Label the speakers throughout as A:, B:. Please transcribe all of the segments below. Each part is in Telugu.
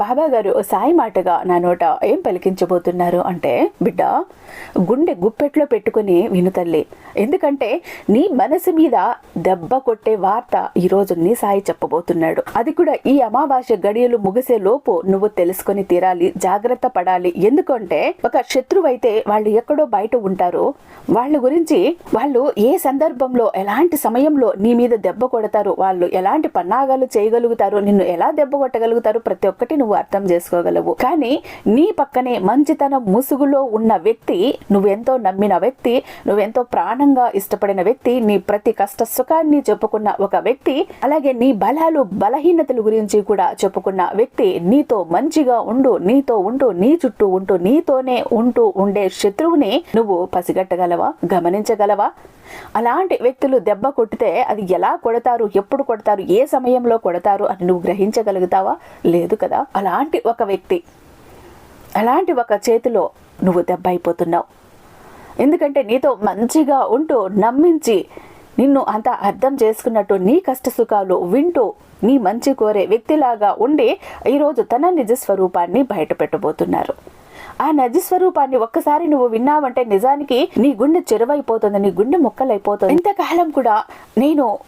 A: బాబా గారు సాయి మాటగా నా నోట ఏం పలికించబోతున్నారు అంటే బిడ్డ గుండె గుప్పెట్లో పెట్టుకుని విను తల్లి. ఎందుకంటే నీ మనసు మీద దెబ్బ కొట్టే వార్త ఈరోజు నీ సాయి చెప్పబోతున్నాడు. అది కూడా ఈ అమావాస్య గడియలు ముగిసే లోపు నువ్వు తెలుసుకొని తీరాలి జాగ్రత్త పడాలి. ఎందుకంటే ఒక శత్రువు అయితే వాళ్ళు ఎక్కడో బయట ఉంటారు. వాళ్ళ గురించి వాళ్ళు ఏ సందర్భంలో ఎలాంటి సమయంలో నీ మీద దెబ్బ కొడతారు వాళ్ళు ఎలాంటి పన్నాగాలు చేయగలుగుతారు నిన్ను ఎలా దెబ్బ కొట్టగలుగుతారు ప్రతి ఒక్కటి నువ్వు అర్థం చేసుకోగలవు. కానీ నీ పక్కనే మంచితనం ముసుగులో ఉన్న వ్యక్తి నువ్వెంతో నమ్మిన వ్యక్తి నువ్వెంతో ప్రాణంగా ఇష్టపడిన వ్యక్తి నీ ప్రతి కష్ట సుఖాన్ని చెప్పుకున్న ఒక వ్యక్తి అలాగే నీ బలాలు బలహీనతల గురించి కూడా చెప్పుకున్న వ్యక్తి నీతో మంచిగా ఉండు నీతో ఉంటూ నీ చుట్టూ ఉంటూ నీతోనే ఉంటూ ఉండే శత్రువుని నువ్వు పసిగట్టగలవా? గమనించగలవా? అలాంటి వ్యక్తులు దెబ్బ కొట్టితే అది ఎలా కొడతారు ఎప్పుడు కొడతారు ఏ సమయంలో కొడతారు అని నువ్వు గ్రహించగలుగుతావా? లేదు కదా. అలాంటి ఒక వ్యక్తి అలాంటి ఒక చేతిలో నువ్వు దెబ్బ అయిపోతున్నావు. ఎందుకంటే నీతో మంచిగా ఉంటూ నమ్మించి నిన్ను అంత అర్థం చేసుకున్నట్టు నీ కష్ట సుఖాలు వింటూ నీ మంచి కోరే వ్యక్తిలాగా ఉండి ఈరోజు తన నిజ స్వరూపాన్ని బయట పెట్టబోతున్నారు ఆ నది స్వరూపాన్ని ఒక్కసారి నువ్వు విన్నావంటే నిజానికి నీ గుండె చెరువైపోతుంది నీ గుండె మొక్కలైపోతుంది. ఇంతకాలం కూడా నేను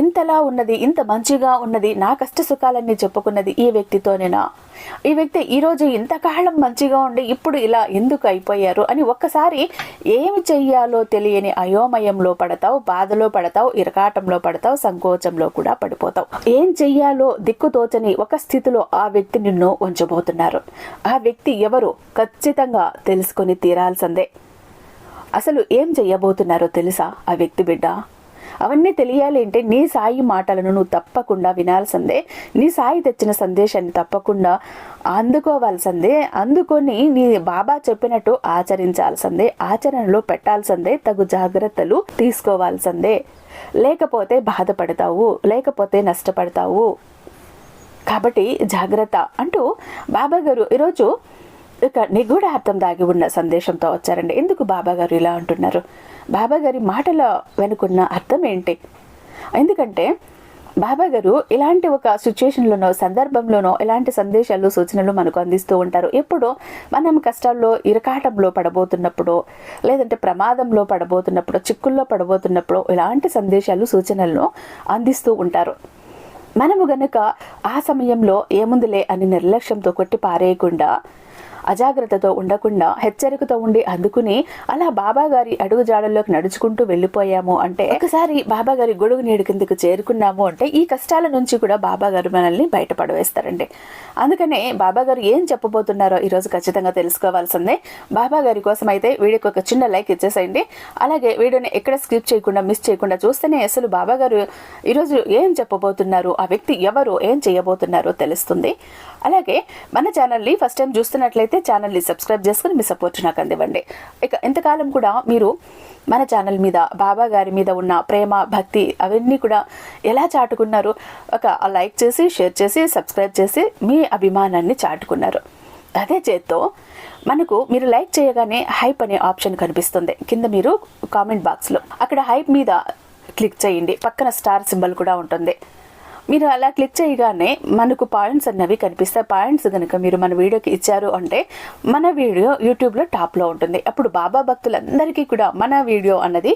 A: ఇంతలా ఉన్నది ఇంత మంచిగా ఉన్నది నా కష్ట సుఖాలన్నీ చెప్పుకున్నది ఈ వ్యక్తితోనేనా? ఈ వ్యక్తి ఈరోజు ఇంతకాలం మంచిగా ఉండి ఇప్పుడు ఇలా ఎందుకు అయిపోయారు అని ఒక్కసారి ఏమి చెయ్యాలో తెలియని అయోమయంలో పడతావు బాధలో పడతావు ఇరకాటంలో పడతావు సంకోచంలో కూడా పడిపోతావు. ఏం చెయ్యాలో దిక్కుతోచని ఒక స్థితిలో ఆ వ్యక్తి నిన్ను ఉంచబోతున్నారు. ఆ వ్యక్తి ఎవరు ఖచ్చితంగా తెలుసుకొని తీరాల్సిందే. అసలు ఏం చెయ్యబోతున్నారో తెలుసా ఆ వ్యక్తి బిడ్డ? అవన్నీ తెలియాలి అంటే నీ సాయి మాటలను నువ్వు తప్పకుండా వినాల్సిందే. నీ సాయి తెచ్చిన సందేశాన్ని తప్పకుండా అందుకోవాల్సిందే. అందుకొని నీ బాబా చెప్పినట్టు ఆచరించాల్సిందే. ఆచరణలో పెట్టాల్సిందే. తగు జాగ్రత్తలు తీసుకోవాల్సిందే. లేకపోతే బాధపడతావు. లేకపోతే నష్టపడతావు. కాబట్టి జాగ్రత్త అంటూ బాబా గారు ఈరోజు ఇక నిగూఢార్థం దాగి ఉన్న సందేశంతో వచ్చారండి. ఎందుకు బాబాగారు ఇలా అంటున్నారు? బాబాగారి మాటల వెనుకున్న అర్థం ఏంటి? ఎందుకంటే బాబా గారు ఇలాంటి ఒక సిచ్యుయేషన్లోనో సందర్భంలోనో ఇలాంటి సందేశాలు సూచనలు మనకు అందిస్తూ ఉంటారు. ఎప్పుడో మనం కష్టాల్లో ఇరకాటంలో పడబోతున్నప్పుడు లేదంటే ప్రమాదంలో పడబోతున్నప్పుడు చిక్కుల్లో పడబోతున్నప్పుడు ఇలాంటి సందేశాలు సూచనలను అందిస్తూ ఉంటారు. మనము గనక ఆ సమయంలో ఏముందిలే అని నిర్లక్ష్యంతో కొట్టి పారేయకుండా అజాగ్రత్తతో ఉండకుండా హెచ్చరికతో ఉండి అందుకుని అలా బాబాగారి అడుగు జాడల్లోకి నడుచుకుంటూ వెళ్ళిపోయాము. అంటే ఒకసారి బాబాగారి గొడుగు నీడు కిందకు చేరుకున్నాము అంటే ఈ కష్టాల నుంచి కూడా బాబాగారు మనల్ని బయటపడవేస్తారండి. అందుకనే బాబాగారు ఏం చెప్పబోతున్నారో ఈరోజు ఖచ్చితంగా తెలుసుకోవాల్సిందే. బాబాగారి కోసం అయితే వీడియోకి ఒక చిన్న లైక్ ఇచ్చేసేయండి. అలాగే వీడియోని ఎక్కడ స్కిప్ చేయకుండా మిస్ చేయకుండా చూస్తేనే అసలు బాబాగారు ఈరోజు ఏం చెప్పబోతున్నారు ఆ వ్యక్తి ఎవరు ఏం చేయబోతున్నారో తెలుస్తుంది. అలాగే మన ఛానల్ని ఫస్ట్ టైం చూస్తున్నట్లయితే ఛానల్ని సబ్స్క్రైబ్ చేసుకుని మీ సపోర్ట్ నాకు అందివ్వండి. ఇక ఇంతకాలం కూడా మీరు మన ఛానల్ మీద బాబా గారి మీద ఉన్న ప్రేమ భక్తి అవన్నీ కూడా ఎలా చాటుకున్నారు? ఒక లైక్ చేసి షేర్ చేసి సబ్స్క్రైబ్ చేసి మీ అభిమానాన్ని చాటుకున్నారు. అదే చేత్తో మనకు మీరు లైక్ చేయగానే హైప్ అనే ఆప్షన్ కనిపిస్తుంది. కింద మీరు కామెంట్ బాక్స్లో. అక్కడ హైప్ మీద క్లిక్ చేయండి. పక్కన స్టార్ సింబల్ కూడా ఉంటుంది. మీరు అలా క్లిక్ చేయగానే మనకు పాయింట్స్ అన్నవి కనిపిస్తాయి. పాయింట్స్ కనుక మీరు మన వీడియోకి ఇచ్చారు అంటే మన వీడియో యూట్యూబ్లో టాప్లో ఉంటుంది. అప్పుడు బాబా భక్తులందరికీ కూడా మన వీడియో అన్నది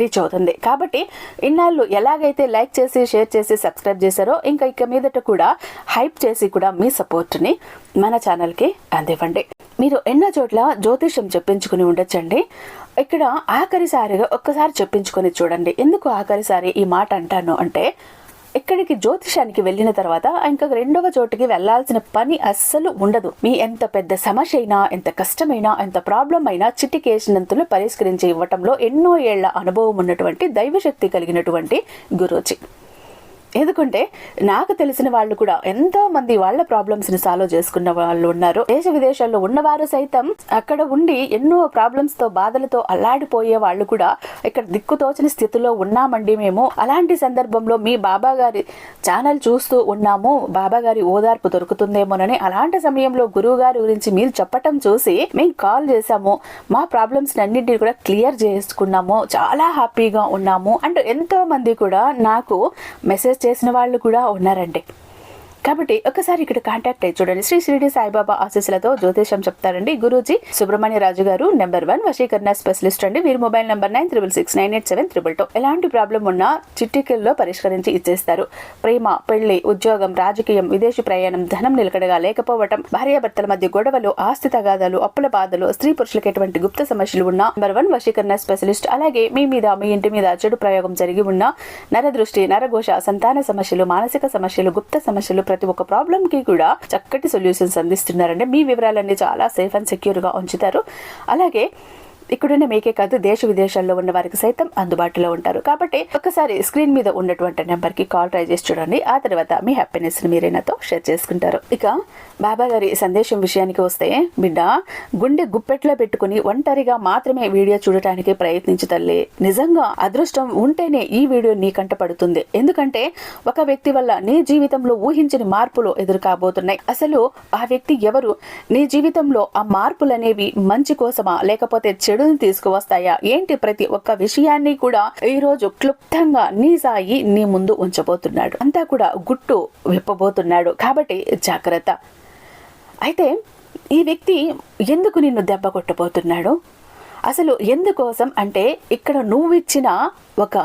A: రీచ్ అవుతుంది. కాబట్టి ఇన్నాళ్ళు ఎలాగైతే లైక్ చేసి షేర్ చేసి సబ్స్క్రైబ్ చేశారో ఇంకా ఇక మీదట కూడా హైప్ చేసి కూడా మీ సపోర్ట్ని మన ఛానల్కి అందివ్వండి. మీరు ఎన్నో చోట్ల జ్యోతిషం చెప్పించుకుని ఉండొచ్చండి. ఇక్కడ ఆఖరిసారిగా ఒక్కసారి చెప్పించుకొని చూడండి. ఎందుకు ఆఖరిసారి ఈ మాట అంటాను అంటే ఇక్కడికి జ్యోతిషానికి వెళ్ళిన తర్వాత ఇంకా రెండవ చోటుకి వెళ్ళాల్సిన పని అస్సలు ఉండదు. మీ ఎంత పెద్ద సమస్య అయినా ఎంత కష్టమైనా ఎంత ప్రాబ్లం అయినా చిటికేసినంతలు పరిష్కరించి ఇవ్వటంలో ఎన్నో ఏళ్ళ అనుభవం ఉన్నటువంటి దైవశక్తి కలిగినటువంటి గురూజీ. ఎందుకంటే నాకు తెలిసిన వాళ్ళు కూడా ఎంతో మంది వాళ్ళ ప్రాబ్లమ్స్ని సాల్వ్ చేసుకున్న వాళ్ళు ఉన్నారు. దేశ విదేశాల్లో ఉన్నవారు సైతం అక్కడ ఉండి ఎన్నో ప్రాబ్లమ్స్తో బాధలతో అల్లాడిపోయే వాళ్ళు కూడా ఇక్కడ దిక్కుతోచని స్థితిలో ఉన్నామండి మేము. అలాంటి సందర్భంలో మీ బాబా గారి ఛానల్ చూస్తూ ఉన్నాము. బాబా గారి ఓదార్పు దొరుకుతుందేమోనని. అలాంటి సమయంలో గురువు గారి గురించి మీరు చెప్పటం చూసి మేము కాల్ చేశాము. మా ప్రాబ్లమ్స్ అన్నింటినీ కూడా క్లియర్ చేసుకున్నాము. చాలా హ్యాపీగా ఉన్నాము. అండ్ ఎంతో మంది కూడా నాకు మెసేజ్ చేసిన వాళ్ళు కూడా ఉన్నారండి. కాబట్టి ఒకసారి ఇక్కడ కాంటాక్ట్ అయ్యి చూడండి. శ్రీ షిరిడి సాయిబాబా ఆశీస్సులతో జ్యోతిషం చెప్తారండి. గురూజీ సుబ్రహ్మణ్య రాజు గారు నెంబర్ వన్ వశీకరణ స్పెషలిస్ట్ అండి. వీరి mobile number nine triple six nine eight seven triple two ఎలాంటి ప్రాబ్లం ఉన్నా చిట్టికల్లో పరిష్కరించి ఇచ్చేస్తారు. ప్రేమ పెళ్ళి ఉద్యోగం రాజకీయం విదేశీ ప్రయాణం ధనం నిలకడగా లేకపోవటం భార్యాభర్తల మధ్య గొడవలు ఆస్తి తగాదాలు అప్పుల బాధలు స్త్రీ పురుషులకు ఎటువంటి గుప్త సమస్యలు ఉన్నా నెంబర్ వన్ వశీకరణ స్పెషలిస్ట్ అలాగే మీ మీద మీ ఇంటి మీద చెడు ప్రయోగం జరిగి ఉన్న నరదృష్టి నరఘోష సంతాన సమస్యలు మానసిక సమస్యలు గుప్త సమస్యలు ప్రతి ఒక్క ప్రాబ్లం కి కూడా చక్కటి సొల్యూషన్స్ అందిస్తున్నారండి మీ వివరాలన్నీ చాలా సేఫ్ అండ్ సెక్యూర్గా ఉంచుతారు. అలాగే ఇక్కడున్న మీకే కాదు దేశ విదేశాల్లో ఉన్న వారికి సైతం అందుబాటులో ఉంటారు. కాబట్టి ఒకసారి స్క్రీన్ మీద ఉన్నటువంటి నెంబర్కి కాల్ ట్రై చేసి చూడండి. ఆ తర్వాత మీ హ్యాపీనెస్ని మీరే నాతో షేర్ చేసుకుంటారు. ఇక బాబా గారి సందేశం విషయానికి వస్తే బిడ్డ గుండె గుప్పెట్లో పెట్టుకుని ఒంటరిగా మాత్రమే వీడియో చూడటానికి ప్రయత్నించు తల్లి. నిజంగా అదృష్టం ఉంటేనే ఈ వీడియో నీ కంట పడుతుంది. ఎందుకంటే ఒక వ్యక్తి వల్ల నీ జీవితంలో ఊహించని మార్పులు ఎదురు కాబోతున్నాయి అసలు ఆ వ్యక్తి ఎవరు? నీ జీవితంలో ఆ మార్పులనేవి మంచి కోసమా? లేకపోతే చెడుని తీసుకువస్తాయా? ఏంటి ప్రతి ఒక్క విషయాన్ని కూడా ఈ రోజు క్లుప్తంగా నీ సాయి నీ ముందు ఉంచబోతున్నాడు. అంతా కూడా గుట్టు విప్పబోతున్నాడు. కాబట్టి జాగ్రత్త. అయితే ఈ వ్యక్తి ఎందుకు నిన్ను దెబ్బ కొట్టబోతున్నాడు? అసలు ఎందుకోసం? అంటే ఇక్కడ నువ్వు ఇచ్చిన ఒక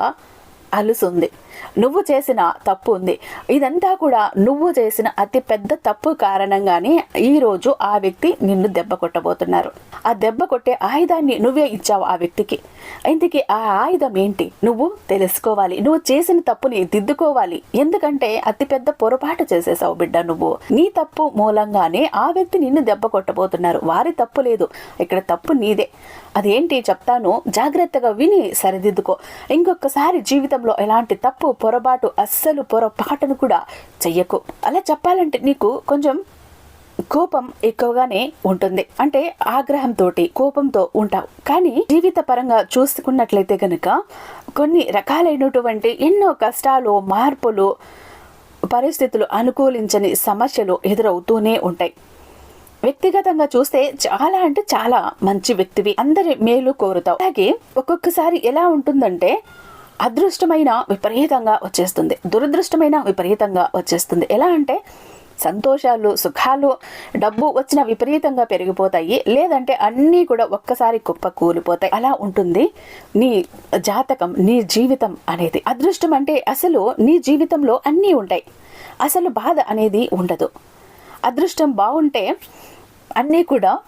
A: అలుసు ఉంది. నువ్వు చేసిన తప్పు ఉంది. ఇదంతా కూడా నువ్వు చేసిన అతి పెద్ద తప్పు కారణంగానే ఈ రోజు ఆ వ్యక్తి నిన్ను దెబ్బ కొట్టబోతున్నారు. ఆ దెబ్బ కొట్టే ఆయుధాన్ని నువ్వే ఇచ్చావు ఆ వ్యక్తికి. ఇంతకీ ఆ ఆయుధం ఏంటి? నువ్వు తెలుసుకోవాలి. నువ్వు చేసిన తప్పుని దిద్దుకోవాలి. ఎందుకంటే అతి పెద్ద పొరపాటు చేసేసావు బిడ్డ నువ్వు. నీ తప్పు మూలంగానే ఆ వ్యక్తి నిన్ను దెబ్బ కొట్టబోతున్నారు. వారి తప్పు లేదు. ఇక్కడ తప్పు నీదే. అదేంటి చెప్తాను? జాగ్రత్తగా విని సరిదిద్దుకో. ఇంకొకసారి జీవితంలో ఎలాంటి తప్పు పొరపాటు అస్సలు పొరపాటును కూడా చెయ్యకు. అలా చెప్పాలంటే నీకు కొంచెం కోపం ఎక్కువగానే ఉంటుంది. అంటే ఆగ్రహంతో కోపంతో ఉంటావు. కానీ జీవిత పరంగా చూసుకున్నట్లయితే కనుక కొన్ని రకాలైనటువంటి ఎన్నో కష్టాలు మార్పులు పరిస్థితులు అనుకూలించని సమస్యలు ఎదురవుతూనే ఉంటాయి. వ్యక్తిగతంగా చూస్తే చాలా అంటే చాలా మంచి వ్యక్తివి. అందరి మేలు కోరుతావు. అలాగే ఒక్కొక్కసారి ఎలా ఉంటుందంటే అదృష్టమైన విపరీతంగా వచ్చేస్తుంది. దురదృష్టమైన విపరీతంగా వచ్చేస్తుంది. ఎలా అంటే సంతోషాలు సుఖాలు డబ్బు వచ్చిన విపరీతంగా పెరిగిపోతాయి. లేదంటే అన్నీ కూడా ఒక్కసారి కుప్ప కూలిపోతాయి అలా ఉంటుంది నీ జాతకం నీ జీవితం అనేది. అదృష్టం అంటే అసలు నీ జీవితంలో అన్నీ ఉంటాయి. అసలు బాధ అనేది ఉండదు. అదృష్టం బాగుంటే అన్నీ కూడా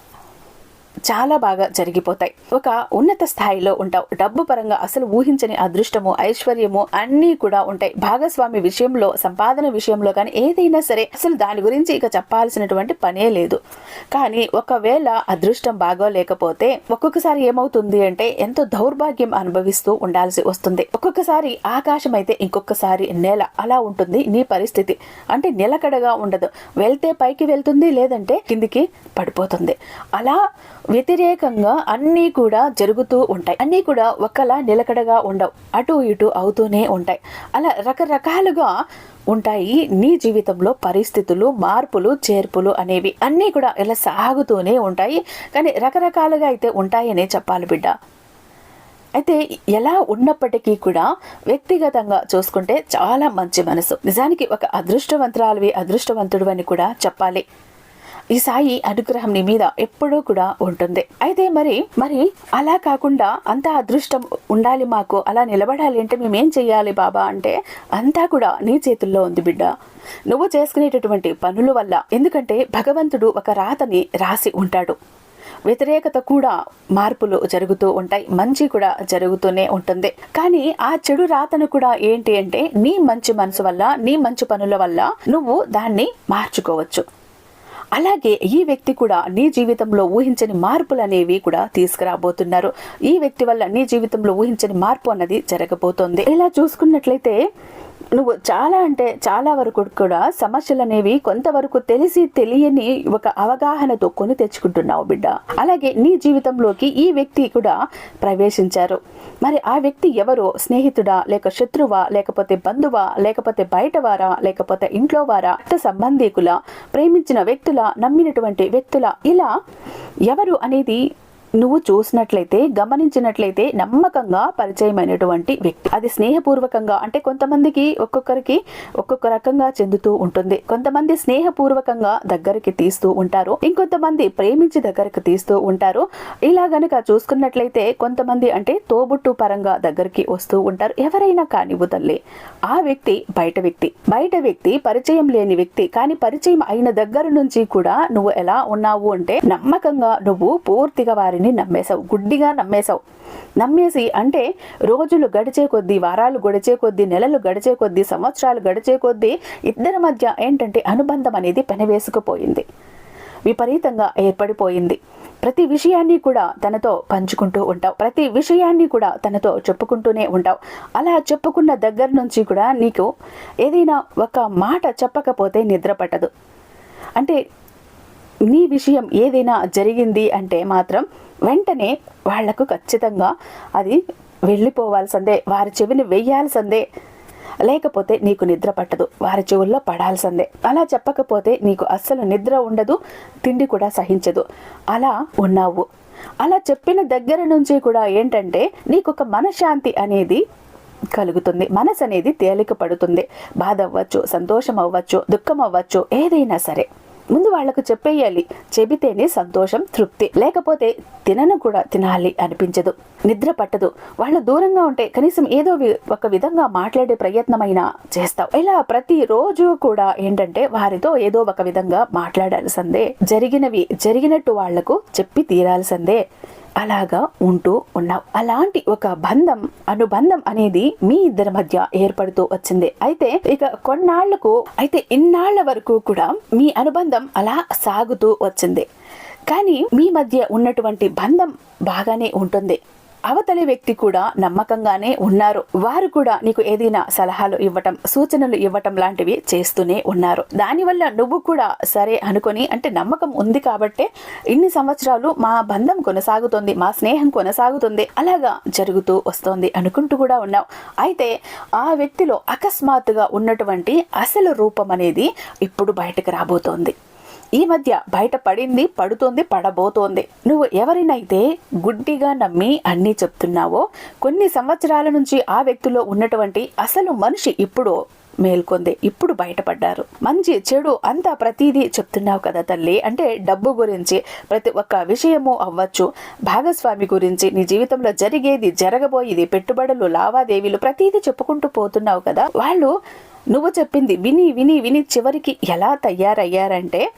A: చాలా బాగా జరిగిపోతాయి. ఒక ఉన్నత స్థాయిలో ఉంటావు. డబ్బు పరంగా అసలు ఊహించని అదృష్టము ఐశ్వర్యము అన్నీ కూడా ఉంటాయి. భాగస్వామి విషయంలో సంపాదన విషయంలో కానీ ఏదైనా సరే అసలు దాని గురించి ఇక చెప్పాల్సినటువంటి పనే లేదు. కానీ ఒకవేళ అదృష్టం బాగోలేకపోతే ఒక్కొక్కసారి ఏమవుతుంది అంటే ఎంతో దౌర్భాగ్యం అనుభవిస్తూ ఉండాల్సి వస్తుంది. ఒక్కొక్కసారి ఆకాశం అయితే ఇంకొకసారి నేల. అలా ఉంటుంది నీ పరిస్థితి. అంటే నిలకడగా ఉండదు. వెళ్తే పైకి వెళ్తుంది లేదంటే కిందికి పడిపోతుంది. అలా వ్యతిరేకంగా అన్నీ కూడా జరుగుతూ ఉంటాయి. అన్నీ కూడా ఒకలా నిలకడగా ఉండవు. అటు ఇటు అవుతూనే ఉంటాయి. అలా రకరకాలుగా ఉంటాయి నీ జీవితంలో పరిస్థితులు మార్పులు చేర్పులు అనేవి. అన్నీ కూడా ఇలా సాగుతూనే ఉంటాయి. కానీ రకరకాలుగా అయితే ఉంటాయనే చెప్పాలి బిడ్డ. అయితే ఎలా ఉన్నప్పటికీ కూడా వ్యక్తిగతంగా చూసుకుంటే చాలా మంచి మనసు. నిజానికి ఒక అదృష్టవంతురాలివి అదృష్టవంతుడు అని కూడా చెప్పాలి. ఈ సాయి అనుగ్రహం నీ మీద ఎప్పుడూ కూడా ఉంటుంది. అయితే మరి మరి అలా కాకుండా అంత అదృష్టం ఉండాలి మాకు అలా నిలబడాలి అంటే మేమేం చెయ్యాలి బాబా అంటే అంతా కూడా నీ చేతుల్లో ఉంది బిడ్డ. నువ్వు చేసుకునేటటువంటి పనుల వల్ల ఎందుకంటే భగవంతుడు ఒక రాతని రాసి ఉంటాడు. వ్యతిరేకత కూడా మార్పులు జరుగుతూ ఉంటాయి మంచి కూడా జరుగుతూనే ఉంటుంది. కానీ ఆ చెడు రాతను కూడా ఏంటి అంటే నీ మంచి మనసు వల్ల నీ మంచి పనుల వల్ల నువ్వు దాన్ని మార్చుకోవచ్చు. అలాగే ఈ వ్యక్తి కూడా నీ జీవితంలో ఊహించని మార్పులు అనేవి కూడా తీసుకురాబోతున్నారు. ఈ వ్యక్తి వల్ల నీ జీవితంలో ఊహించని మార్పు అన్నది జరగబోతోంది. ఇలా చూసుకున్నట్లయితే నువ్వు చాలా అంటే చాలా వరకు కూడా సమస్యలు అనేవి కొంతవరకు తెలిసి తెలియని ఒక అవగాహనతో కొని తెచ్చుకుంటున్నావు బిడ్డ. అలాగే నీ జీవితంలోకి ఈ వ్యక్తి కూడా ప్రవేశించారు. మరి ఆ వ్యక్తి ఎవరో? స్నేహితుడా? లేక శత్రువా? లేకపోతే బంధువా? లేకపోతే బయటవారా? లేకపోతే ఇంట్లో వారా? సంబంధీకుల? ప్రేమించిన వ్యక్తుల? నమ్మినటువంటి వ్యక్తుల? ఇలా ఎవరు అనేది నువ్వు చూసినట్లయితే గమనించినట్లయితే నమ్మకంగా పరిచయమైనటువంటి వ్యక్తి. అది స్నేహపూర్వకంగా అంటే కొంతమందికి ఒక్కొక్కరికి ఒక్కొక్క రకంగా చెందుతూ ఉంటుంది. కొంతమంది స్నేహపూర్వకంగా దగ్గరికి తీస్తూ ఉంటారు. ఇంకొంతమంది ప్రేమించి దగ్గరికి తీస్తూ ఉంటారు. ఇలా గనక చూసుకున్నట్లయితే కొంతమంది అంటే తోబుట్టు పరంగా దగ్గరికి వస్తూ ఉంటారు. ఎవరైనా కానివ్వు తల్లి ఆ వ్యక్తి బయట వ్యక్తి. బయట వ్యక్తి పరిచయం లేని వ్యక్తి. కానీ పరిచయం అయిన దగ్గర నుంచి కూడా నువ్వు ఎలా ఉన్నావు అంటే నమ్మకంగా నువ్వు పూర్తిగా వారిని నమ్మేశావు. గుడ్డిగా నమ్మేశావు. నమ్మేసి అంటే రోజులు గడిచే కొద్దీ వారాలు గడిచే కొద్దీ నెలలు గడిచే కొద్దీ సంవత్సరాలు గడిచే కొద్దీ ఇద్దరి మధ్య ఏంటంటే అనుబంధం అనేది పెనవేసుకుపోయింది. విపరీతంగా ఏర్పడిపోయింది. ప్రతి విషయాన్ని కూడా తనతో పంచుకుంటూ ఉంటావు. ప్రతి విషయాన్ని కూడా తనతో చెప్పుకుంటూనే ఉంటావు. అలా చెప్పుకున్న దగ్గర నుంచి కూడా నీకు ఏదైనా ఒక మాట చెప్పకపోతే నిద్ర పట్టదు. అంటే నీ విషయం ఏదైనా జరిగింది అంటే మాత్రం వెంటనే వాళ్ళకు ఖచ్చితంగా అది వెళ్ళిపోవాల్సిందే వారి చెవిని వెయ్యాల్సిందే లేకపోతే నీకు నిద్ర పట్టదు వారి చెవుల్లో పడాల్సిందే. అలా చెప్పకపోతే నీకు అస్సలు నిద్ర ఉండదు తిండి కూడా సహించదు. అలా ఉన్నావు. అలా చెప్పిన దగ్గర నుంచి కూడా ఏంటంటే నీకు ఒక మనశ్శాంతి అనేది కలుగుతుంది. మనసు అనేది తేలిక పడుతుంది బాధ అవ్వచ్చు సంతోషం అవ్వచ్చు దుఃఖం అవ్వచ్చు ఏదైనా సరే. ముందు వాళ్ళకు చెప్పేయాలి. చెబితేనే సంతోషం తృప్తి. లేకపోతే తినను కూడా తినాలి అనిపించదు. నిద్ర పట్టదు. వాళ్ళు దూరంగా ఉంటే కనీసం ఏదో ఒక విధంగా మాట్లాడే ప్రయత్నమైనా చేస్తావు. ఇలా ప్రతి రోజు కూడా ఏంటంటే వారితో ఏదో ఒక విధంగా మాట్లాడాల్సిందే. జరిగినవి జరిగినట్టు వాళ్ళకు చెప్పి తీరాల్సిందే. అలాగా ఉంటూ ఉన్నావు. అలాంటి ఒక బంధం అనుబంధం అనేది మీ ఇద్దరి మధ్య ఏర్పడుతూ వచ్చింది. అయితే ఇక కొన్నాళ్ళకు అయితే ఇన్నాళ్ళ వరకు కూడా మీ అనుబంధం అలా సాగుతూ వచ్చింది. కానీ మీ మధ్య ఉన్నటువంటి బంధం బాగానే ఉంటుంది. అవతలి వ్యక్తి కూడా నమ్మకంగానే ఉన్నారు. వారు కూడా నీకు ఏదైనా సలహాలు ఇవ్వటం సూచనలు ఇవ్వటం లాంటివి చేస్తూనే ఉన్నారు. దానివల్ల నువ్వు కూడా సరే అనుకొని అంటే నమ్మకం ఉంది కాబట్టే ఇన్ని సంవత్సరాలు మా బంధం కొనసాగుతుంది మా స్నేహం కొనసాగుతుంది అలాగా జరుగుతూ వస్తోంది అనుకుంటూ కూడా ఉన్నావు. అయితే ఆ వ్యక్తిలో అకస్మాత్తుగా ఉన్నటువంటి అసలు రూపం అనేది ఇప్పుడు బయటకు రాబోతోంది. ఈ మధ్య బయట పడింది పడుతోంది పడబోతోంది. నువ్వు ఎవరినైతే గుడ్డిగా నమ్మి అన్నీ చెప్తున్నావో కొన్ని సంవత్సరాల నుంచి ఆ వ్యక్తిలో ఉన్నటువంటి అసలు మనిషి ఇప్పుడు మేల్కొంది ఇప్పుడు బయటపడ్డారు. మంచి చెడు అంతా ప్రతిదీ చెప్తున్నావు కదా తల్లి. అంటే డబ్బు గురించి ప్రతి ఒక్క విషయము అవ్వచ్చు. భాగస్వామి గురించి నీ జీవితంలో జరిగేది జరగబోయేది పెట్టుబడులు లావాదేవీలు ప్రతిదీ చెప్పుకుంటూ పోతున్నావు కదా. వాళ్ళు నువ్వు చెప్పింది విని విని విని చివరికి ఎలా తయారయ్యారంటే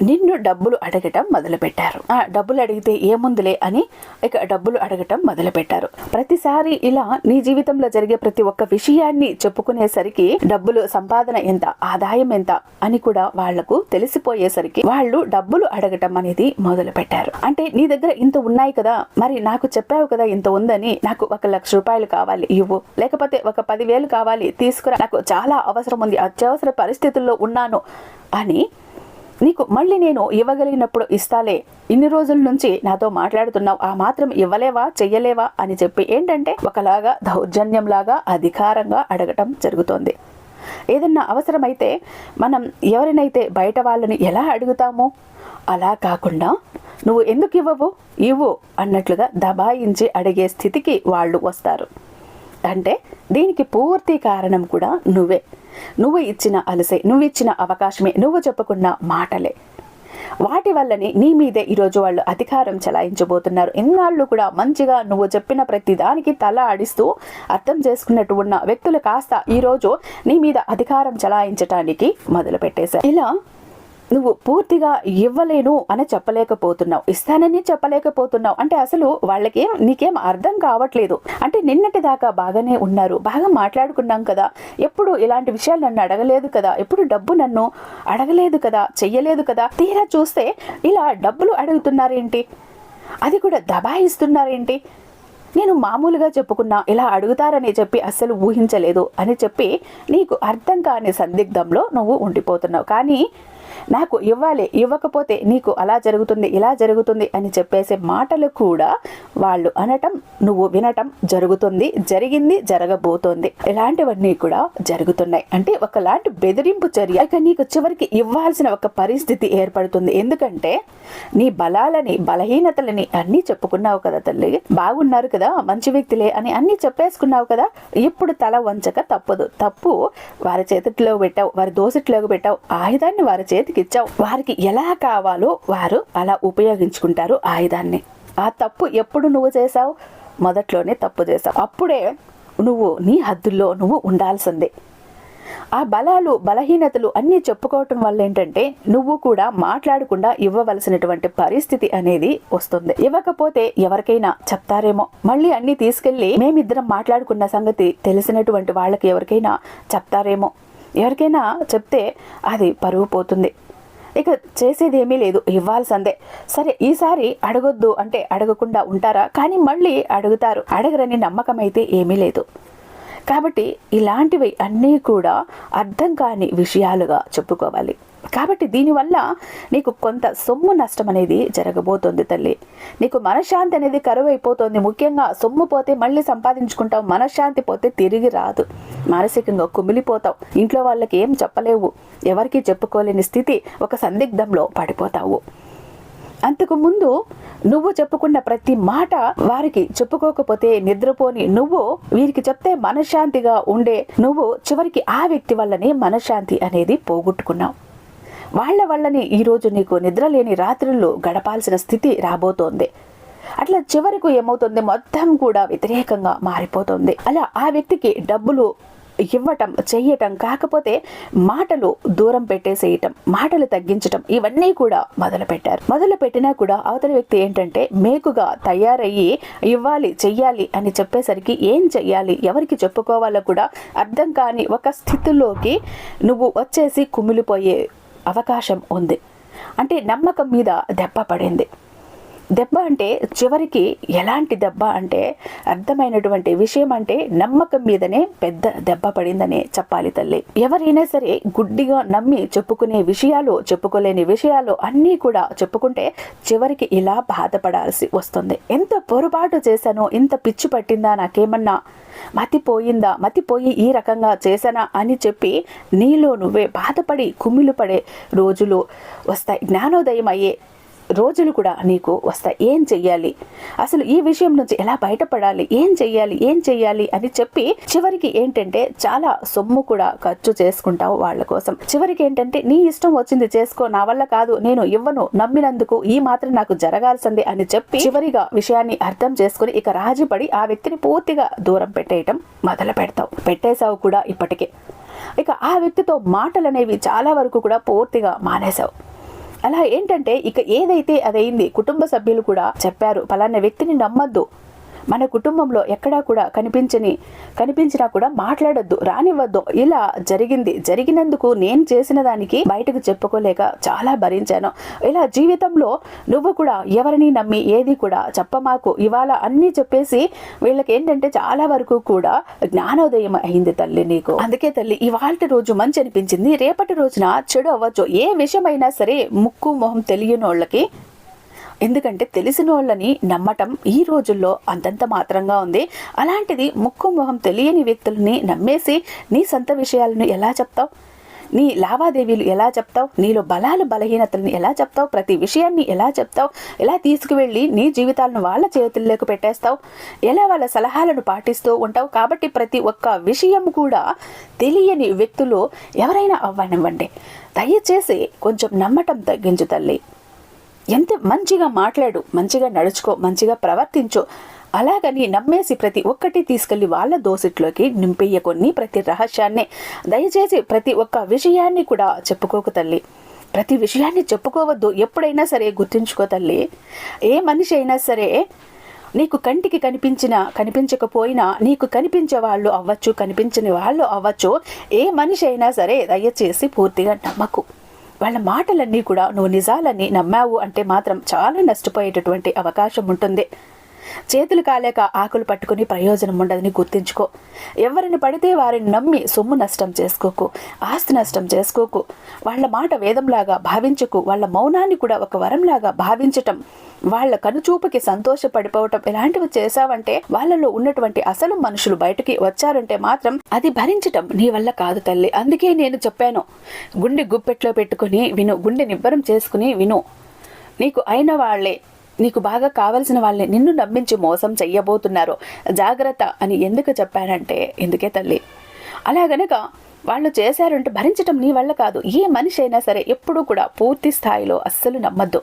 A: నిన్ను డబ్బులు అడగటం మొదలుపెట్టారు. ఆ డబ్బులు అడిగితే ఏముందులే అని ఇక డబ్బులు అడగటం మొదలుపెట్టారు. ప్రతిసారి ఇలా నీ జీవితంలో జరిగే ప్రతి ఒక్క విషయాన్ని చెప్పుకునేసరికి డబ్బులు సంపాదన ఎంత ఆదాయం ఎంత అని కూడా వాళ్ళకు తెలిసిపోయేసరికి వాళ్ళు డబ్బులు అడగటం అనేది మొదలు పెట్టారు అంటే నీ దగ్గర ఇంత ఉన్నాయి కదా మరి నాకు చెప్పావు కదా ఇంత ఉందని నాకు ఒక లక్ష రూపాయలు కావాలి ఇవ్వు. లేకపోతే ఒక పదివేలు కావాలి తీసుకురా నాకు చాలా అవసరం ఉంది అత్యవసర పరిస్థితుల్లో ఉన్నాను అని నీకు మళ్ళీ నేను ఇవ్వగలిగినప్పుడు ఇస్తాలే. ఇన్ని రోజుల నుంచి నాతో మాట్లాడుతున్నావు. ఆ మాత్రం ఇవ్వలేవా చెయ్యలేవా అని చెప్పి ఏంటంటే ఒకలాగా దౌర్జన్యంలాగా అధికారంగా అడగటం జరుగుతోంది. ఏదన్నా అవసరమైతే మనం ఎవరినైతే బయట వాళ్ళని ఎలా అడుగుతామో అలా కాకుండా నువ్వు ఎందుకు ఇవ్వవు? ఇవ్వు అన్నట్లుగా దబాయించి అడిగే స్థితికి వాళ్ళు వస్తారు. అంటే దీనికి పూర్తి కారణం కూడా నువ్వే. నువ్వు ఇచ్చిన అలసే నువ్వు ఇచ్చిన అవకాశమే నువ్వు చెప్పుకున్న మాటలే. వాటి వల్లనే నీ మీదే ఈరోజు వాళ్ళు అధికారం చలాయించబోతున్నారు. ఎన్నాళ్ళు కూడా మంచిగా నువ్వు చెప్పిన ప్రతి దానికి తల ఆడిస్తూ అర్థం చేసుకున్నట్టు ఉన్న వ్యక్తులు కాస్త ఈరోజు నీ మీద అధికారం చలాయించటానికి మొదలు పెట్టేశారు ఇలా నువ్వు పూర్తిగా ఇవ్వలేను అని చెప్పలేకపోతున్నావు. ఇస్తానని చెప్పలేకపోతున్నావు. అంటే అసలు వాళ్ళకి నీకేం అర్థం కావట్లేదు. అంటే నిన్నటి దాకా బాగానే ఉన్నారు. బాగా మాట్లాడుకున్నాం కదా. ఎప్పుడు ఇలాంటి విషయాలు నన్ను అడగలేదు కదా. ఎప్పుడు డబ్బు నన్ను అడగలేదు కదా. చెయ్యలేదు కదా. తీరా చూస్తే ఇలా డబ్బులు అడుగుతున్నారేంటి? అది కూడా దబాయిస్తున్నారేంటి? నేను మామూలుగా చెప్పుకున్నా ఇలా అడుగుతారని చెప్పి అస్సలు ఊహించలేదు అని చెప్పి నీకు అర్థం కాని సందిగ్ధంలో నువ్వు ఉండిపోతున్నావు. కానీ నాకు ఇవ్వాలి ఇవ్వకపోతే నీకు అలా జరుగుతుంది ఇలా జరుగుతుంది అని చెప్పేసే మాటలు కూడా వాళ్ళు అనటం నువ్వు వినటం జరుగుతుంది జరిగింది జరగబోతోంది. ఇలాంటివన్నీ కూడా జరుగుతున్నాయి. అంటే ఒకలాంటి బెదిరింపు చర్య ఇక నీకు చివరికి ఇవ్వాల్సిన ఒక పరిస్థితి ఏర్పడుతుంది. ఎందుకంటే నీ బలాలని బలహీనతలని అన్నీ చెప్పుకున్నావు కదా తల్లి. బాగున్నారు కదా మంచి వ్యక్తిలే అని అన్నీ చెప్పేసుకున్నావు కదా. ఇప్పుడు తల వంచక తప్పదు. తప్పు వారి చేతిలో పెట్టావు వారి దోసిట్లోకి పెట్టావు ఆయుధాన్ని వారి చేతి చేతికి ఇచ్చావు వారికి ఎలా కావాలో వారు అలా ఉపయోగించుకుంటారు ఆయుధాన్ని. ఆ తప్పు ఎప్పుడు నువ్వు చేసావు మొదట్లోనే తప్పు చేసావు అప్పుడే నువ్వు నీ హద్దుల్లో నువ్వు ఉండాల్సిందే. ఆ బలాలు బలహీనతలు అన్నీ చెప్పుకోవటం వల్ల ఏంటంటే నువ్వు కూడా మాట్లాడకుండా ఇవ్వవలసినటువంటి పరిస్థితి అనేది వస్తుంది. ఇవ్వకపోతే ఎవరికైనా చెప్తారేమో. మళ్ళీ అన్ని తీసుకెళ్ళి మేమిద్దరం మాట్లాడుకున్న సంగతి తెలిసినటువంటి వాళ్ళకి ఎవరికైనా చెప్తారేమో. ఎవరికైనా చెప్తే అది పరువు పోతుంది. ఇక చేసేది ఏమీ లేదు ఇవ్వాల్సిందే. సరే ఈసారి అడగొద్దు అంటే అడగకుండా ఉంటారా? కానీ మళ్ళీ అడుగుతారు అడగరని నమ్మకం అయితే ఏమీ లేదు. కాబట్టి ఇలాంటివి అన్నీ కూడా అర్థం కాని విషయాలుగా చెప్పుకోవాలి. కాబట్టి దీనివల్ల నీకు కొంత సొమ్ము నష్టం అనేది జరగబోతోంది తల్లి. నీకు మనశ్శాంతి అనేది కరువు అయిపోతుంది ముఖ్యంగా సొమ్ము పోతే మళ్ళీ సంపాదించుకుంటావు. మనశ్శాంతి పోతే తిరిగి రాదు. మానసికంగా కుమిలిపోతావు. ఇంట్లో వాళ్ళకి ఏం చెప్పలేవు. ఎవరికీ చెప్పుకోలేని స్థితి ఒక సందిగ్ధంలో పడిపోతావు. అంతకు ముందు నువ్వు చెప్పుకున్న ప్రతి మాట వారికి చెప్పుకోకపోతే నిద్రపోని నువ్వు వీరికి చెప్తే మనశ్శాంతిగా ఉండే నువ్వు చివరికి ఆ వ్యక్తి వల్లనే మనశ్శాంతి అనేది పోగొట్టుకున్నావు. వాళ్ళ వల్లనే ఈరోజు నీకు నిద్రలేని రాత్రులు గడపాల్సిన స్థితి రాబోతోంది. అట్లా చివరకు ఏమవుతుంది? మొత్తం కూడా వ్యతిరేకంగా మారిపోతుంది. అలా ఆ వ్యక్తికి డబ్బులు ఇవ్వటం చెయ్యటం కాకపోతే మాటలు దూరం పెట్టేసేయటం మాటలు తగ్గించటం ఇవన్నీ కూడా మొదలు పెట్టారు మొదలు పెట్టినా కూడా అవతలి వ్యక్తి ఏంటంటే మేకుగా తయారయ్యి ఇవ్వాలి చెయ్యాలి అని చెప్పేసరికి ఏం చెయ్యాలి? ఎవరికి చెప్పుకోవాలో కూడా అర్థం కాని ఒక స్థితిలోకి నువ్వు వచ్చేసి కుమిలిపోయే అవకాశం ఉంది. అంటే నమ్మకం మీద దెబ్బ పడింది. దెబ్బ అంటే చివరికి ఎలాంటి దెబ్బ అంటే అర్థమైనటువంటి విషయం అంటే నమ్మకం మీదనే పెద్ద దెబ్బ పడిందనే చెప్పాలి తల్లి. ఎవరైనా సరే గుడ్డిగా నమ్మి చెప్పుకునే విషయాలు చెప్పుకోలేని విషయాలు అన్నీ కూడా చెప్పుకుంటే చివరికి ఇలా బాధపడాల్సి వస్తుంది. ఎంత పొరపాటు చేశానో ఇంత పిచ్చి పట్టిందా నాకేమన్నా మతిపోయిందా మతిపోయి ఈ రకంగా చేశానా అని చెప్పి నీలో నువ్వే బాధపడి కుమ్మిలు పడే రోజులు వస్తాయి. జ్ఞానోదయం అయ్యే రోజులు కూడా నీకు వస్తాయి. ఏం చెయ్యాలి? అసలు ఈ విషయం నుంచి ఎలా బయటపడాలి? ఏం చెయ్యాలి? ఏం చెయ్యాలి? అని చెప్పి చివరికి ఏంటంటే చాలా సొమ్ము కూడా ఖర్చు చేసుకుంటావు వాళ్ళ కోసం. చివరికి ఏంటంటే నీ ఇష్టం వచ్చింది చేసుకో నా వల్ల కాదు నేను ఇవ్వను నమ్మినందుకు ఈ మాత్రం నాకు జరగాల్సిందే అని చెప్పి చివరిగా విషయాన్ని అర్థం చేసుకుని ఇక రాజీపడి ఆ వ్యక్తిని పూర్తిగా దూరం పెట్టేయటం మొదలు పెడతావు. పెట్టేశావు కూడా ఇప్పటికే. ఇక ఆ వ్యక్తితో మాటలు అనేవి చాలా వరకు కూడా పూర్తిగా మానేశావు. అలా ఏంటంటే ఇక ఏదైతే అదైంది కుటుంబ సభ్యులు కూడా చెప్పారు పలానా వ్యక్తిని నమ్మద్దు. మన కుటుంబంలో ఎక్కడా కూడా కనిపించని కనిపించినా కూడా మాట్లాడొద్దు రానివ్వద్దు. ఇలా జరిగింది. జరిగినందుకు నేను చేసిన దానికి బయటకు చెప్పుకోలేక చాలా భరించాను. ఇలా జీవితంలో నువ్వు కూడా ఎవరిని నమ్మి ఏది కూడా చెప్పమాకు. ఇవాళ అన్నీ చెప్పేసి వీళ్ళకి ఏంటంటే చాలా వరకు కూడా జ్ఞానోదయం అయింది తల్లి నీకు. అందుకే తల్లి ఇవాళ రోజు మంచి అనిపించింది. రేపటి రోజున చెడు అవ్వచ్చు. ఏ విషయమైనా సరే ముక్కు మొహం తెలియని వాళ్ళకి ఎందుకంటే తెలిసిన వాళ్ళని నమ్మటం ఈ రోజుల్లో అంతంత మాత్రంగా ఉంది. అలాంటిది ముక్కు మొహం తెలియని వ్యక్తులని నమ్మేసి నీ సొంత విషయాలను ఎలా చెప్తావు? నీ లావాదేవీలు ఎలా చెప్తావు? నీలో బలాలు బలహీనతలను ఎలా చెప్తావు? ప్రతి విషయాన్ని ఎలా చెప్తావు? ఎలా తీసుకువెళ్ళి నీ జీవితాలను వాళ్ళ చేతుల్లోకి పెట్టేస్తావు? ఎలా వాళ్ళ సలహాలను పాటిస్తూ ఉంటావు? కాబట్టి ప్రతి ఒక్క విషయం కూడా తెలియని వ్యక్తులు ఎవరైనా అవ్వనివ్వండి. దయచేసి కొంచెం నమ్మటం తగ్గించు తల్లి. ఎంత మంచిగా మాట్లాడు మంచిగా నడుచుకో మంచిగా ప్రవర్తించు. అలాగని నమ్మేసి ప్రతి ఒక్కటి తీసుకెళ్ళి వాళ్ళ దోసిట్లోకి నింపేయ కొన్ని ప్రతి రహస్యాన్ని. దయచేసి ప్రతి ఒక్క విషయాన్ని కూడా చెప్పుకోకు తల్లి. ప్రతి విషయాన్ని చెప్పుకోవద్దు ఎప్పుడైనా సరే గుర్తుంచుకో తల్లి. ఏ మనిషి అయినా సరే నీకు కంటికి కనిపించినా కనిపించకపోయినా నీకు కనిపించే వాళ్ళు అవ్వచ్చు కనిపించని వాళ్ళు అవ్వచ్చు. ఏ మనిషి అయినా సరే దయచేసి పూర్తిగా నమ్మకు. వాళ్ళ మాటలన్నీ కూడా నువ్వు నిజాలని నమ్మావు అంటే మాత్రం చాలా నష్టపోయేటటువంటి అవకాశం ఉంటుంది. చేతులు కాలేక ఆకులు పట్టుకుని ప్రయోజనం ఉండదని గుర్తించుకో. ఎవరిని పడితే వారిని నమ్మి సొమ్ము నష్టం చేసుకోకు ఆస్తి నష్టం చేసుకోకు. వాళ్ళ మాట వేదంలాగా భావించకు వాళ్ళ మౌనాన్ని కూడా ఒక వరంలాగా భావించటం వాళ్ళ కనుచూపుకి సంతోషపడిపోవటం ఇలాంటివి చేశావంటే వాళ్ళలో ఉన్నటువంటి అసలు మనుషులు బయటికి వచ్చారంటే మాత్రం అది భరించటం నీ వల్ల కాదు తల్లి. అందుకే నేను చెప్పాను గుండె గుప్పెట్లో పెట్టుకుని విను గుండె నిబ్బరం చేసుకుని విను. నీకు అయిన వాళ్ళే నీకు బాగా కావలసిన వాళ్ళని నిన్ను నమ్మించి మోసం చెయ్యబోతున్నారు. జాగ్రత్త అని ఎందుకు చెప్పానంటే ఎందుకే తల్లి? అలా గనక వాళ్ళు చేశారంటే భరించటం నీ వల్ల కాదు. ఏ మనిషి అయినా సరే ఎప్పుడూ కూడా పూర్తి స్థాయిలో అస్సలు నమ్మద్దు.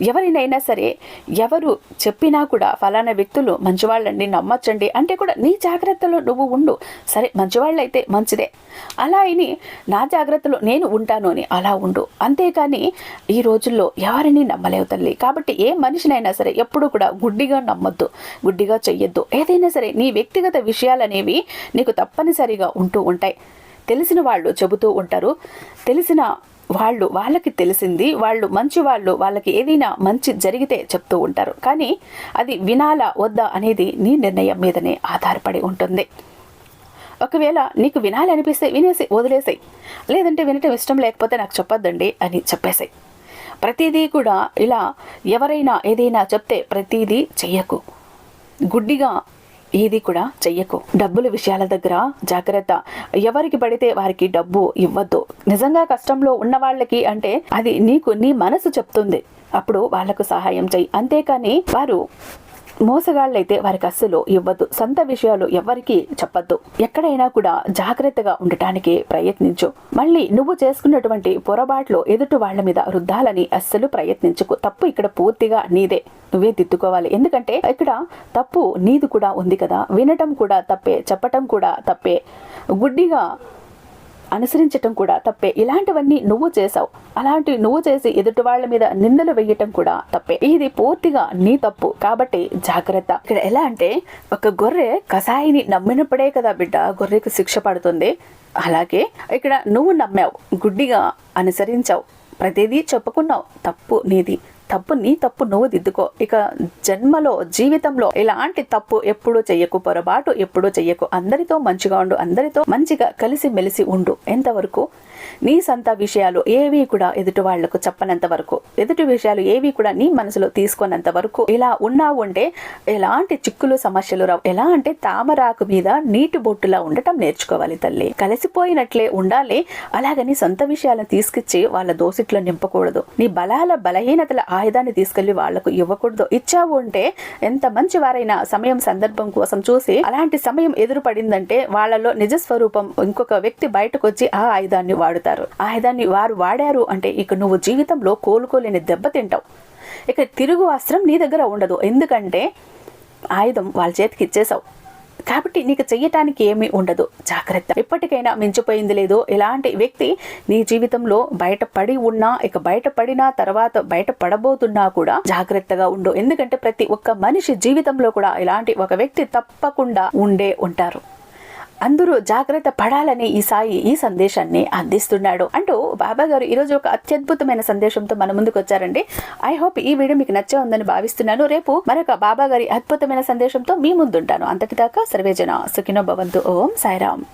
A: ఎవరినైనా సరే ఎవరు చెప్పినా కూడా ఫలానా వ్యక్తులు మంచివాళ్ళండి నమ్మచ్చండి. అంటే కూడా నీ జాగ్రత్తలో నువ్వు ఉండు. సరే మంచివాళ్ళైతే మంచిదే. అలా అని నా జాగ్రత్తలో నేను ఉంటాను అని అలా ఉండు. అంతేకాని ఈ రోజుల్లో ఎవరిని నమ్మలేవు తల్లి. కాబట్టి ఏ మనిషినైనా సరే ఎప్పుడు కూడా గుడ్డిగా నమ్మొద్దు. గుడ్డిగా చెయ్యొద్దు. ఏదైనా సరే నీ వ్యక్తిగత విషయాలనేవి నీకు తప్పనిసరిగా ఉంటూ ఉంటాయి. తెలిసిన వాళ్ళు చెబుతూ ఉంటారు. తెలిసిన వాళ్ళు వాళ్ళకి తెలిసింది వాళ్ళు మంచి వాళ్ళు వాళ్ళకి ఏదైనా మంచి జరిగితే చెప్తూ ఉంటారు. కానీ అది వినాలా వద్దా అనేది నీ నిర్ణయం మీదనే ఆధారపడి ఉంటుంది. ఒకవేళ నీకు వినాలనిపిస్తే వినేసి వదిలేసాయి. లేదంటే వినటం ఇష్టం లేకపోతే నాకు చెప్పొద్దండి అని చెప్పేసాయి. ప్రతిదీ కూడా ఇలా ఎవరైనా ఏదైనా చెప్తే ప్రతిదీ చెయ్యకు. గుడ్డిగా ఏది కూడా చెయ్యకు. డబ్బుల విషయాల దగ్గర జాగ్రత్త. ఎవరికి పడితే వారికి డబ్బు ఇవ్వద్దు. నిజంగా కష్టంలో ఉన్న వాళ్ళకి అంటే అది నీకు నీ మనసు చెప్తుంది. అప్పుడు వాళ్ళకు సహాయం చెయ్యి. అంతేకాని వారు మోసగాళ్ళైతే వారికి అస్సలు ఇవ్వద్దు. సొంత విషయాలు ఎవ్వరికీ చెప్పద్దు. ఎక్కడైనా కూడా జాగ్రత్తగా ఉండటానికి ప్రయత్నించు. మళ్ళీ నువ్వు చేసుకున్నటువంటి పొరపాట్లు ఎదుటి వాళ్ళ మీద రుద్దాలని అస్సలు ప్రయత్నించుకు. తప్పు ఇక్కడ పూర్తిగా నీదే. నువ్వే దిద్దుకోవాలి. ఎందుకంటే ఇక్కడ తప్పు నీది కూడా ఉంది కదా. వినటం కూడా తప్పే చెప్పటం కూడా తప్పే. గుడ్డిగా అనుసరించటం కూడా తప్పే. ఇలాంటివన్నీ నువ్వు చేసావు అలాంటివి నువ్వు చేసి ఎదుటి వాళ్ళ మీద నిందలు వేయటం కూడా తప్పే. ఇది పూర్తిగా నీ తప్పు. కాబట్టి జాగ్రత్త. ఇక్కడ ఎలా అంటే ఒక గొర్రె కషాయిని నమ్మినప్పుడే కదా బిడ్డ గొర్రెకు శిక్ష పడుతుంది. అలాగే ఇక్కడ నువ్వు నమ్మావు. గుడ్డిగా అనుసరించావు. ప్రతిదీ చెప్పుకున్నావు. తప్పు నీది. తప్పు నీ తప్పు నువ్వు దిద్దుకో. ఇక జన్మలో జీవితంలో ఇలాంటి తప్పు ఎప్పుడూ చెయ్యకు పొరపాటు ఎప్పుడూ చెయ్యకు. అందరితో మంచిగా ఉండు అందరితో మంచిగా కలిసి మెలిసి ఉండు. ఎంతవరకు? నీ సొంత విషయాలు ఏవి కూడా ఎదుటి వాళ్ళకు చెప్పనంత వరకు. ఎదుటి విషయాలు ఏవి కూడా నీ మనసులో తీసుకున్నంత వరకు. ఇలా ఉన్నావు అంటే ఎలాంటి చిక్కులు సమస్యలు రావు. ఎలా అంటే తామరాకు మీద నీటి బొట్టులా ఉండటం నేర్చుకోవాలి తల్లి. కలిసిపోయినట్లే ఉండాలి. అలాగని సొంత విషయాలను తీసుకొచ్చి వాళ్ళ దోసిట్లో నింపకూడదు. నీ బలాల బలహీనతల ఆయుధాన్ని తీసుకెళ్ళి వాళ్ళకు ఇవ్వకూడదు. ఇచ్చావు అంటే ఎంత మంచి వారైనా సమయం సందర్భం కోసం చూసి అలాంటి సమయం ఎదురు పడిందంటే నిజ స్వరూపం ఇంకొక వ్యక్తి బయటకు వచ్చి ఆ ఆయుధాన్ని వాడుతారు. ఆయుధాన్ని వారు వాడారు అంటే ఇక నువ్వు జీవితంలో కోలుకోలేని దెబ్బతింటావు ఇక తిరుగు అస్త్రం నీ దగ్గర ఉండదు. ఎందుకంటే ఆయుధం వాళ్ళ చేతికి ఇచ్చేసావు కాబట్టి నీకు చెయ్యటానికి ఏమీ ఉండదు. జాగ్రత్త. ఎప్పటికైనా మించిపోయింది లేదు. ఇలాంటి వ్యక్తి నీ జీవితంలో బయటపడి ఉన్నా ఇక బయటపడిన తర్వాత బయటపడబోతున్నా కూడా జాగ్రత్తగా ఉండు. ఎందుకంటే ప్రతి ఒక్క మనిషి జీవితంలో కూడా ఇలాంటి ఒక వ్యక్తి తప్పకుండా ఉండే ఉంటారు. అందరూ జాగ్రత్త పడాలని ఈ సాయి ఈ సందేశాన్ని అందిస్తున్నాడు. అంటూ బాబా గారు ఈరోజు ఒక అత్యద్భుతమైన సందేశంతో మన ముందుకు వచ్చారండి. ఐ హోప్ ఈ వీడియో మీకు నచ్చే ఉందని భావిస్తున్నాను. రేపు మరొక బాబా గారి అద్భుతమైన సందేశంతో మీ ముందుంటాను. అంతటిదాకా సర్వేజన సుఖినో భవంతు. ఓం సాయిరామ్.